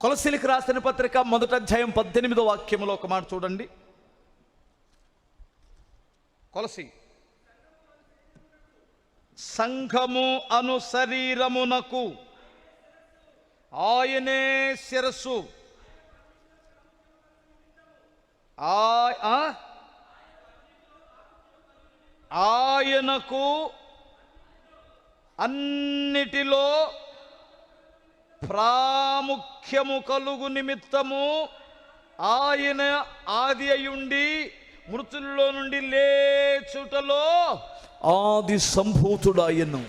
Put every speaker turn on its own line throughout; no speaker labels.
కొలసిలికి రాసిన పత్రిక మొదట అధ్యాయం పద్దెనిమిదో వాక్యంలో ఒక మాట చూడండి. కొలసి. సంఘము అను శరీరమునకు ఆయనే శిరస్సు. ఆ? ఆయనకు అన్నిటిలో ప్రాముఖ్యము కలుగు నిమిత్తము ఆయన ఆది అయ్యుండి మృతుల్లో నుండి లేచుటలో ఆది సంభూతుడు ఆయను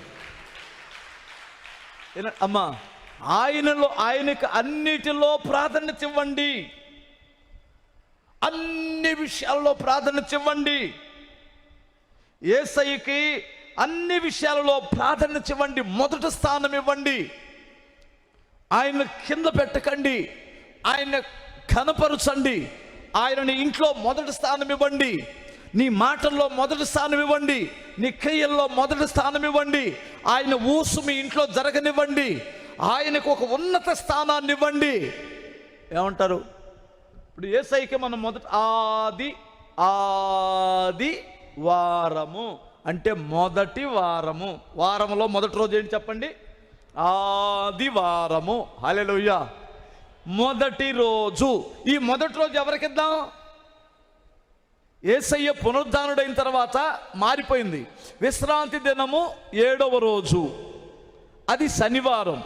అమ్మా ఆయనలో ఆయనకు అన్నిటిలో ప్రాధాన్యత ఇవ్వండి. అన్ని విషయాల్లో ప్రాధాన్యత ఇవ్వండి. ఏసైకి అన్ని విషయాలలో ప్రాధాన్యత ఇవ్వండి. మొదటి స్థానం ఇవ్వండి. ఆయన కింద పెట్టకండి. ఆయన కనపరచండి ఆయనని ఇంట్లో మొదటి స్థానం ఇవ్వండి. నీ మాటల్లో మొదటి స్థానం ఇవ్వండి. నీ క్రియల్లో మొదటి స్థానం ఇవ్వండి. ఆయన ఊసు మీ ఇంట్లో జరగనివ్వండి. ఆయనకు ఒక ఉన్నత స్థానాన్ని ఇవ్వండి. ఏమంటారు? ఇప్పుడు ఏసైకి మనం మొదట ఆది ఆది వారము. అంటే మొదటి వారము. వారంలో మొదటి రోజు ఏంటి చెప్పండి? ఆదివారము. హలెలుయ్య మొదటి రోజు. ఈ మొదటి రోజు ఎవరికిద్దాం? ఏసయ్య పునరుద్ధానుడైన తర్వాత మారిపోయింది. విశ్రాంతి దినము ఏడవ రోజు. అది శనివారం.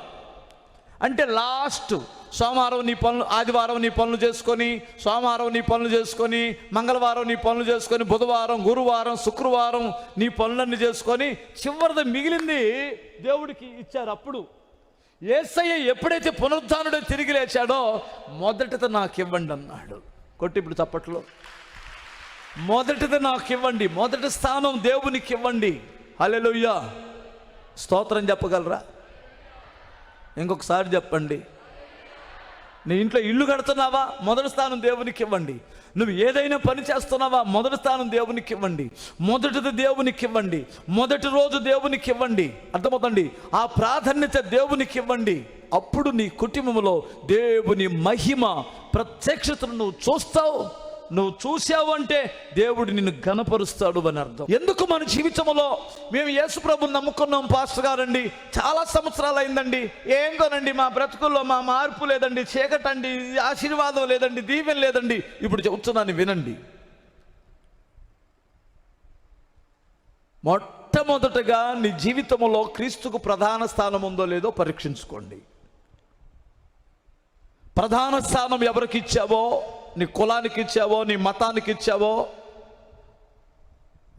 అంటే లాస్ట్ సోమవారం నీ పనులు ఆదివారం నీ పనులు చేసుకొని సోమవారం నీ పనులు చేసుకొని మంగళవారం నీ పనులు చేసుకొని బుధవారం గురువారం శుక్రవారం నీ పనులన్నీ చేసుకొని చివరిది మిగిలింది దేవుడికి ఇచ్చారు అప్పుడు. ఏసయ్య ఎప్పుడైతే పునరుద్ధానుడు తిరిగి లేచాడో మొదటిది నాకు ఇవ్వండి అన్నాడు. కొట్టి ఇప్పుడు తప్పట్లో మొదటిది నాకు ఇవ్వండి మొదటి స్థానం దేవునికి ఇవ్వండి హల్లెలూయా. స్తోత్రం చెప్పగలరా? ఇంకొకసారి చెప్పండి. నీ ఇంట్లో ఇల్లు కడుతున్నావా? మొదటి స్థానం దేవునికి ఇవ్వండి. నువ్వు ఏదైనా పని చేస్తున్నావా? మొదటి స్థానం దేవునికి ఇవ్వండి. మొదటిది దేవునికి ఇవ్వండి. మొదటి రోజు దేవునికి ఇవ్వండి. అర్థమవుతండి ఆ ప్రాధాన్యత దేవునికి ఇవ్వండి. అప్పుడు నీ కుటుంబంలో దేవుని మహిమ ప్రత్యక్షతను నువ్వు చూస్తావు. నువ్వు చూసావంటే దేవుడు నిన్ను గనపరుస్తాడు అని అర్థం. ఎందుకు మన జీవితంలో మేము యేసు ప్రభుని నమ్ముకున్నాం పాస్టర్ గారండి? చాలా సంవత్సరాలు అయిందండి. ఏందోనండి మా బ్రతుకుల్లో మా మార్పు లేదండి చీకటండి ఆశీర్వాదం లేదండి దీవెన లేదండి. ఇప్పుడు చెబుతున్నాను వినండి. మొట్టమొదటగా నీ జీవితంలో క్రీస్తుకు ప్రధాన స్థానం ఉందో లేదో పరీక్షించుకోండి. ప్రధాన స్థానం ఎవరికి ఇచ్చావో నీ కులానికి ఇచ్చావో నీ మతానికి ఇచ్చావో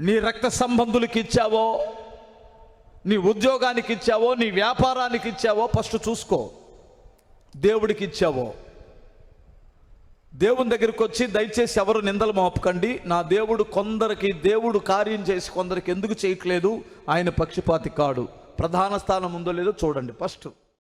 నీ రక్త సంబంధులకి ఇచ్చావో నీ ఉద్యోగానికి ఇచ్చావో నీ వ్యాపారానికి ఇచ్చావో ఫస్ట్ చూసుకో. దేవుడికి ఇచ్చావో. దేవుని దగ్గరికి వచ్చి దయచేసి ఎవరు నిందలు మోపకండి. నా దేవుడు కొందరికి దేవుడు కార్యం చేసి కొందరికి ఎందుకు చేయట్లేదు? ఆయన పక్షపాతి కాడు. ప్రధాన స్థానం ఉందో లేదో చూడండి. ఫస్ట్